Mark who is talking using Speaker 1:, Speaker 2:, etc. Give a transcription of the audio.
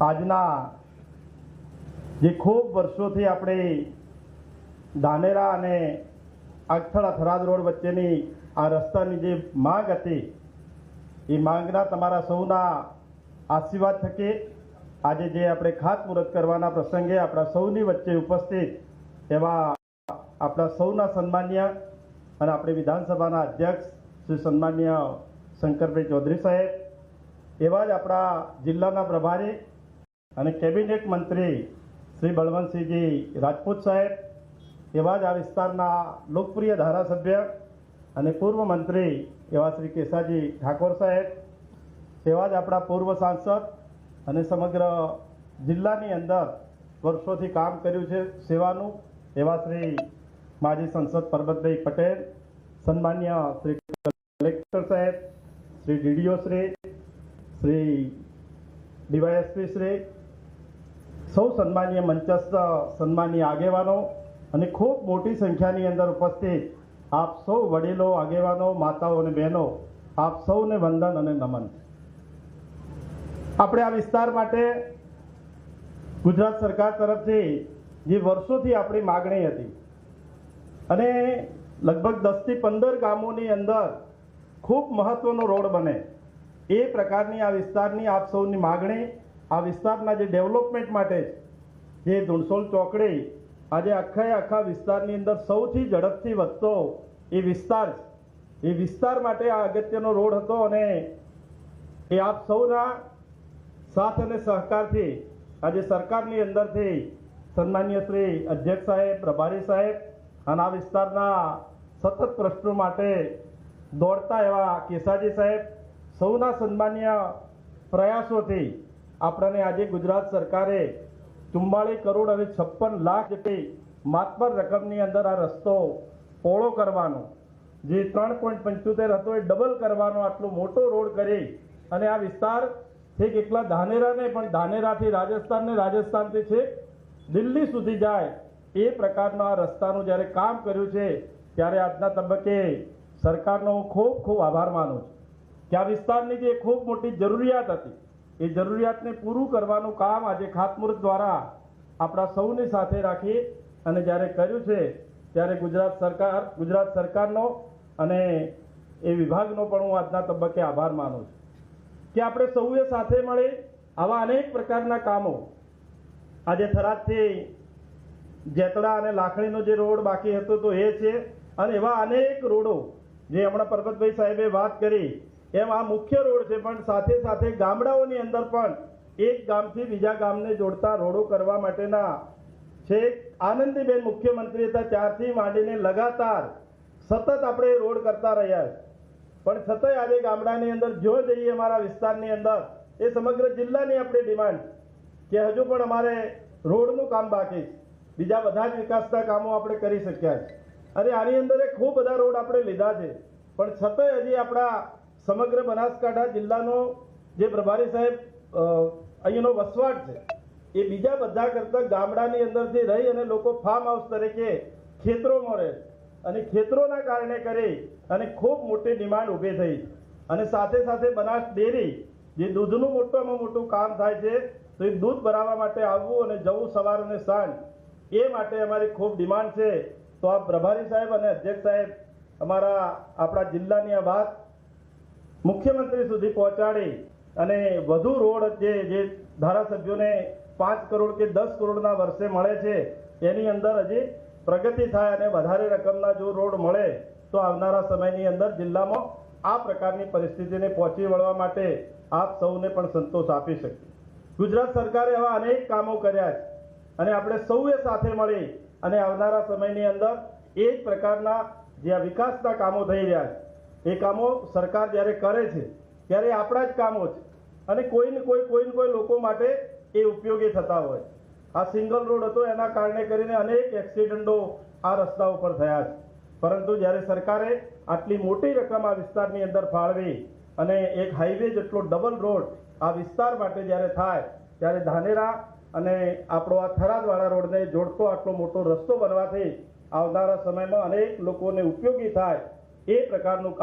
Speaker 1: આજના જે ખૂબ વર્ષોથી આપણે ધાનેરા અને આગથળા થરાદ રોડ વચ્ચેની આ રસ્તાની જે માંગ હતી, એ માંગના તમારા સૌના આશીર્વાદ થકી આજે જે આપણે ખાતમુહૂર્ત કરવાના પ્રસંગે આપણા સૌની વચ્ચે ઉપસ્થિત એવા આપણા સૌના સન્માન્ય અને આપણે વિધાનસભાના અધ્યક્ષ શ્રી સન્માન્ય શંકરભાઈ ચૌધરી સાહેબ, એવા જ આપણા જિલ્લાના પ્રભારી અને કેબિનેટ મંત્રી શ્રી બળવંતસિંહજી રાજપૂત સાહેબ, એવા જ આ વિસ્તારના લોકપ્રિય ધારાસભ્ય અને પૂર્વ મંત્રી એવા શ્રી કેસાજી ઠાકોર સાહેબ, એવા જ આપણા પૂર્વ સાંસદ અને સમગ્ર જિલ્લાની અંદર વર્ષોથી કામ કર્યું છે સેવાનું, એવા શ્રી માજી સંસદ પરબતભાઈ પટેલ, સન્માન્ય શ્રી કલેક્ટર સાહેબ, શ્રી ડીડીઓ શ્રી શ્રી ડીવાયએસપી શ્રી સૌ સન્માનીય મંચસ્થ, સન્માનીય આગેવાનો અને ખૂબ મોટી સંખ્યાની અંદર ઉપસ્થિત આપ સૌ વડીલો, આગેવાનો, માતાઓ અને બહેનો, આપ સૌને વંદન અને નમન. આપણે આ વિસ્તાર માટે ગુજરાત સરકાર તરફથી જે વર્ષોથી આપણી માગણી હતી અને લગભગ દસથી પંદર ગામોની અંદર ખૂબ મહત્વનો રોડ બને એ પ્રકારની આ વિસ્તારની આપ સૌની માગણી આ વિસ્તારના જે ડેવલપમેન્ટ માટે જે ધુણસોલ ચોકડી આજે આખા આખા વિસ્તારની અંદર સૌથી ઝડપથી વધતો એ વિસ્તાર. એ વિસ્તાર માટે આ અગત્યનો રોડ હતો અને એ આપ સૌના સાથ અને સહકારથી આજે સરકારની અંદરથી સન્માન્ય શ્રી અધ્યક્ષ સાહેબ, પ્રભારી સાહેબ અને આ વિસ્તારના સતત પ્રશ્નો માટે દોડતા એવા કેસાજી સાહેબ સૌના સન્માન્ય પ્રયાસોથી આપણને આજે ગુજરાત સરકારે ચુમ્માળીસ કરોડ અને છપ્પન લાખ જેટલી માતબર રકમની અંદર આ રસ્તો પહોળો કરવાનો, જે ત્રણ પોઈન્ટ પંચોતેર હતો એ ડબલ કરવાનો, આટલો મોટો રોડ કરી અને આ વિસ્તાર છેક એકલા ધાનેરા નહીં પણ ધાનેરાથી રાજસ્થાન ને રાજસ્થાનથી છેક દિલ્હી સુધી જાય એ પ્રકારનો આ રસ્તાનું જ્યારે કામ કર્યું છે, ત્યારે આજના તબક્કે સરકારનો હું ખૂબ ખૂબ આભાર માનું છું. કે આ વિસ્તારની જે ખૂબ મોટી જરૂરિયાત હતી એ જરૂરિયાતને પૂરું કરવાનું કામ આજે ખાતમુહૂર્ત દ્વારા આપણા સૌની સાથે રાખી અને જ્યારે કર્યું છે, ત્યારે ગુજરાત સરકાર, ગુજરાત સરકારનો અને એ વિભાગનો પણ હું આજના તબક્કે આભાર માનું છું. કે આપણે સૌએ સાથે મળી આવા અનેક પ્રકારના કામો. આજે થરાદથી જેતડા અને લાખણીનો જે રોડ બાકી હતો તો એ છે, અને એવા અનેક રોડો જે હમણાં પરબતભાઈ સાહેબે વાત કરી એમ આ મુખ્ય રોડ છે, પણ સાથે સાથે ગામડાઓની અંદર પણ એક ગામથી બીજા ગામને જોડતા રોડો કરવા માટેના છે. આનંદીબેન મુખ્યમંત્રી હતા, ત્યારથી માંડીને લગાતાર સતત આપણે રોડ કરતા રહ્યા છે. પણ છતાંય આજે ગામડાની અંદર જો જઈએ અમારા વિસ્તારની અંદર, એ સમગ્ર જિલ્લાની આપણી ડિમાન્ડ કે હજુ પણ અમારે રોડનું કામ બાકી છે. બીજા બધા જ વિકાસના કામો આપણે કરી શક્યા છે. અને આની અંદર ખૂબ બધા રોડ આપણે લીધા છે. પણ છતાંય હજી આપણા સમગ્ર બનાસકાંઠા જિલ્લાનો જે પ્રભારી સાહેબ અહીંનો વસવાટ છે, એ બીજા બધા કરતાં ગામડાની અંદરથી રહી અને લોકો ફાર્મ હાઉસ તરીકે ખેતરોમાં રહે અને ખેતરોના કારણે કરી અને ખૂબ મોટી ડિમાન્ડ ઊભી થઈ અને સાથે સાથે બનાસ ડેરી, જે દૂધનું મોટામાં મોટું કામ થાય છે, તો એ દૂધ ભરાવવા માટે આવવું અને જવું સવાર અને સાંજ, એ માટે અમારી ખૂબ ડિમાન્ડ છે. તો આ પ્રભારી સાહેબ અને અધ્યક્ષ સાહેબ, અમારા આપણા જિલ્લાની આ વાત મુખ્યમંત્રી સુધી પહોંચાડી અને વધુ રોડ જે જે ધારાસભ્યોને પાંચ કરોડ કે દસ કરોડના વર્ષે મળે છે, એની અંદર હજી પ્રગતિ થાય અને વધારે રકમના જો રોડ મળે, તો આવનારા સમયની અંદર જિલ્લામાં આ પ્રકારની પરિસ્થિતિને પહોંચી વળવા માટે આપ સૌને પણ સંતોષ આપી શકીએ. ગુજરાત સરકારે આવા અનેક કામો કર્યા છે અને આપણે સૌએ સાથે મળી અને આવનારા સમયની અંદર એ જ પ્રકારના જે આ વિકાસના કામો થઈ રહ્યા છે એ કામો સરકાર જ્યારે કરે છે, ત્યારે આપણા જ કામો છે. અને કોઈને કોઈ કોઈને કોઈ લોકો માટે એ ઉપયોગી થતા હોય. આ સિંગલ રોડ હતો, એના કારણે કરીને અનેક એક્સિડન્ટો આ રસ્તા ઉપર થયા છે. પરંતુ જ્યારે સરકારે આટલી મોટી રકમ આ વિસ્તારની અંદર ફાળવી અને એક હાઈવે જેટલો ડબલ રોડ આ વિસ્તાર માટે જ્યારે થાય, ત્યારે ધાનેરા અને આપણો આ થરાદવાળા રોડને જોડતો આટલો મોટો રસ્તો બનવાથી આવનારા સમયમાં અનેક લોકોને ઉપયોગી થાય એ પ્રકારનું કામ